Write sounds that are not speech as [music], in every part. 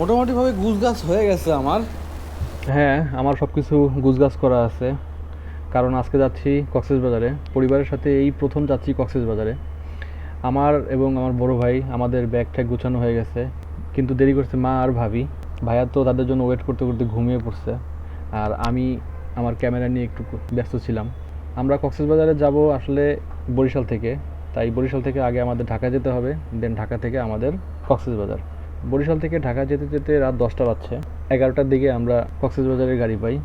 মোটামুটিভাবে গুছ গাছ হয়ে গেছে আমার। হ্যাঁ আমার সব কিছু গুজগাছ করা আছে। কারণ আজকে যাচ্ছি কক্সেস বাজারে। পরিবারের সাথে এই প্রথম যাচ্ছি কক্সেস বাজারে। আমার এবং আমার বড় ভাই, আমাদের ব্যাগ ট্যাগ গুছানো হয়ে গেছে। কিন্তু দেরি করছে মা আর ভাবি। ভাইয়া তো তাদের জন্য ওয়েট করতে করতে ঘুমিয়ে পড়ছে। আর আমি আমার ক্যামেরা নিয়ে একটু ব্যস্ত ছিলাম। আমরা কক্সেস বাজারে যাব আসলে বরিশাল থেকে। তাই বরিশাল থেকে আগে আমাদের ঢাকা যেতে হবে দেন ঢাকা থেকে আমাদের কক্সেস বাজার। বরিশাল থেকে ঢাকা যেতে যেতে রাত দশটা বাজছে। এগারোটার দিকে আমরা কক্সেস বাজারের গাড়ি পাই।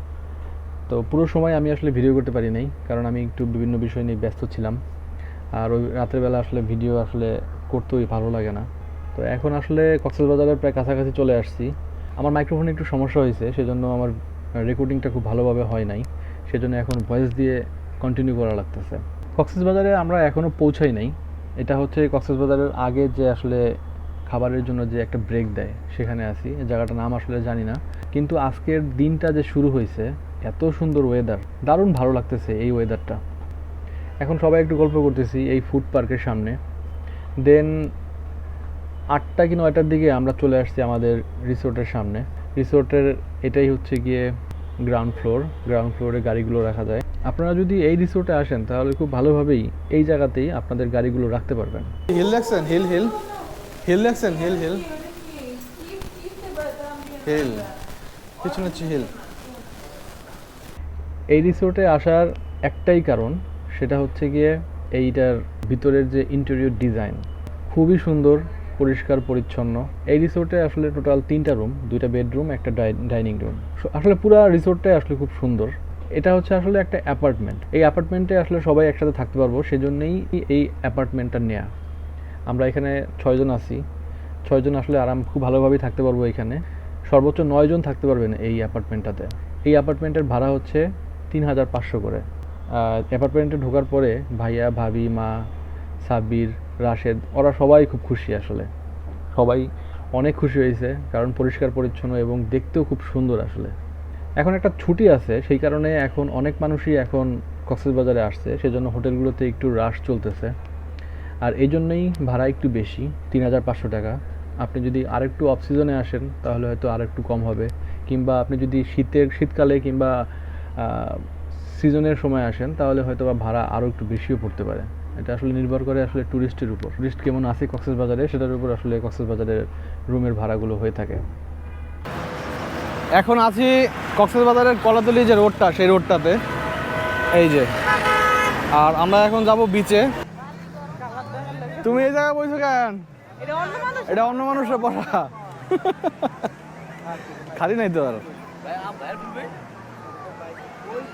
তো পুরো সময় আমি আসলে ভিডিও করতে পারি নাই, কারণ আমি একটু বিভিন্ন বিষয় নিয়ে ব্যস্ত ছিলাম। আর ওই রাতের বেলা আসলে ভিডিও আসলে করতেই ভালো লাগে না। তো এখন আসলে কক্সবাজারের প্রায় কাছাকাছি চলে আসছি। আমার মাইক্রোফোনে একটু সমস্যা হয়েছে, সেজন্য আমার রেকর্ডিংটা খুব ভালোভাবে হয় নাই। সেজন্য এখন ভয়েস দিয়ে কন্টিনিউ করা লাগতেছে। কক্সবাজারে আমরা এখনও পৌঁছাই নাই। এটা হচ্ছে কক্সবাজারের আগে যে আসলে খাবারের জন্য যে একটা ব্রেক দেয়, সেখানে আছি। জায়গাটার নাম আসলে জানি না। কিন্তু আজকের দিনটা যে শুরু হয়েছে, এত সুন্দর ওয়েদার দারুণ ভালো লাগতেছে এই ওয়েদারটা এখন সবাই একটু গল্প করতেছি এই ফুড পার্কের সামনে। দেন আটটা কি নয়টার দিকে আমরা চলে আসছি আমাদের রিসোর্টের সামনে। রিসোর্টের এটাই হচ্ছে গিয়ে গ্রাউন্ড ফ্লোর গ্রাউন্ড ফ্লোরে গাড়িগুলো রাখা যায়। আপনারা যদি এই রিসোর্টে আসেন, তাহলে খুব ভালোভাবেই এই জায়গাতেই আপনাদের গাড়িগুলো রাখতে পারবেন। হিল দেখছেন? হিল হিল হিল দেখছেন হিল হিল হিল পিছনে হচ্ছে হিল এই রিসোর্টে আসার একটাই কারণ সেটা হচ্ছে গিয়ে এইটার ভিতরের যে ইন্টেরিয়র ডিজাইন খুবই সুন্দর পরিষ্কার পরিচ্ছন্ন। এই রিসোর্টে আসলে টোটাল তিনটা রুম দুইটা বেডরুম একটা ডাইনিং রুম আসলে পুরো রিসোর্টটাই আসলে খুব সুন্দর। এটা হচ্ছে আসলে একটা অ্যাপার্টমেন্ট এই অ্যাপার্টমেন্টে আসলে সবাই একসাথে থাকতে পারব সেজন্যই এই অ্যাপার্টমেন্টটা নেওয়া আমরা এখানে ছয়জন আছি। ছয়জন আসলে আরাম খুব ভালোভাবেই থাকতে পারব এখানে। সর্বোচ্চ নয়জন থাকতে পারবেন এই অ্যাপার্টমেন্টটাতে। এই অ্যাপার্টমেন্টের ভাড়া হচ্ছে তিন হাজার পাঁচশো করে। অ্যাপার্টমেন্টে ঢোকার পরে ভাইয়া, ভাবি, মা, সাব্বির, রাশেদ, ওরা সবাই খুব খুশি আসলে। সবাই অনেক খুশি হয়েছে, কারণ পরিষ্কার, পরিচ্ছন্ন এবং দেখতেও খুব সুন্দর আসলে। এখন একটা ছুটি আছে, সেই কারণে এখন অনেক মানুষই এখন কক্সবাজারে আসছে, সেজন্য হোটেলগুলোতে একটু রাশ চলতেছে। আর এই জন্যই ভাড়া একটু বেশি, তিন হাজার পাঁচশো টাকা। আপনি যদি আরেকটু অফ সিজনে আসেন, তাহলে হয়তো আরেকটু কম হবে। কিংবা আপনি যদি শীতের, শীতকালে কিংবা সিজনের সময় আসেন, তাহলে হয়তো বা ভাড়া আরও একটু বেশিও পড়তে পারে। এটা আসলে নির্ভর করে আসলে ট্যুরিস্টের উপর। ট্যুরিস্ট কেমন আছে কক্সবাজারে, সেটার উপর আসলে কক্সবাজারের রুমের ভাড়াগুলো হয়ে থাকে। এখন আছি কক্সবাজারের কলাতলি যে রোডটা সেই রোডটাতে এই যে। আর আমরা এখন যাব বিচে তুমি এই জায়গায় বইছো কেন? এটা অন্য মানুষের পড়া। খালি নাই তো আর।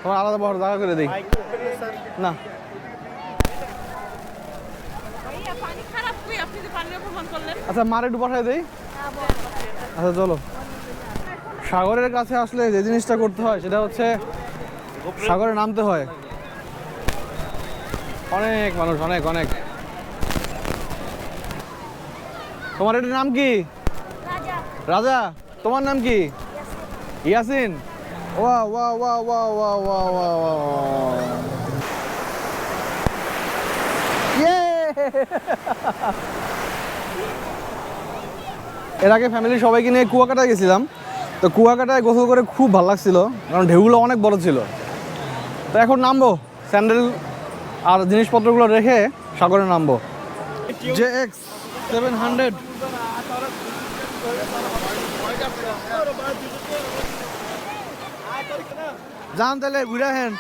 তোমার আলাদা বড় জায়গা করে দিই। না। আচ্ছা মারে একটু বসাই দেই। আচ্ছা চলো। সাগরের কাছে আসলে যে জিনিসটা করতে হয় সেটা হচ্ছে সাগরে নামতে হয়। অনেক মানুষ অনেক অনেক। তোমার এটার নাম কি? রাজা। তোমার নাম কি? ইয়াসিন। এর আগে ফ্যামিলির সবাইকে নিয়ে কুয়াকাটায় গেছিলাম। তো কুয়াকাটায় গোসল করে খুব ভালো লাগছিল কারণ ঢেউগুলো অনেক বড় ছিল। তো এখন নামবো স্যান্ডেল আর জিনিসপত্রগুলো রেখে সাগরে নামবো। J X seven hundred. যান তাহলে, ঘুরে হেন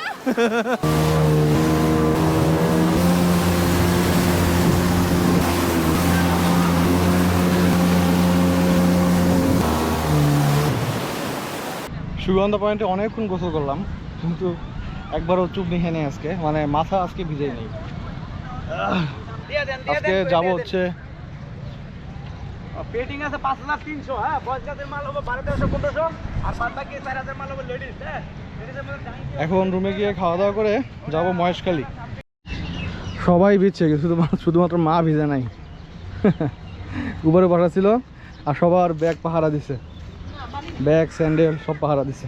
সুগন্ধা পয়েন্টে অনেকক্ষণ গোসল করলাম, কিন্তু একবারও চুপ নিয়ে নেই আজকে। মানে মাথা আজকে ভিজে নেই। আজকে যাব হচ্ছে পেটিং আছে পাঁচ হাজার তিনশো হ্যাঁ? বয়স্কাদের মাল হবে বারো তেরোশো পনেরোশো আর বাদ বাকি চার হাজার মাল হবে লেডিস হ্যাঁ? এখন রুমে গিয়ে খাওয়া দাওয়া করে যাব মহেশখালী। সবাই ভিজছে শুধুমাত্র শুধুমাত্র মা ভিজে নাই। [laughs] উপরে বসা ছিল আর সবার ব্যাগ পাহারা দিছে। ব্যাগ স্যান্ডেল সব পাহারা দিছে।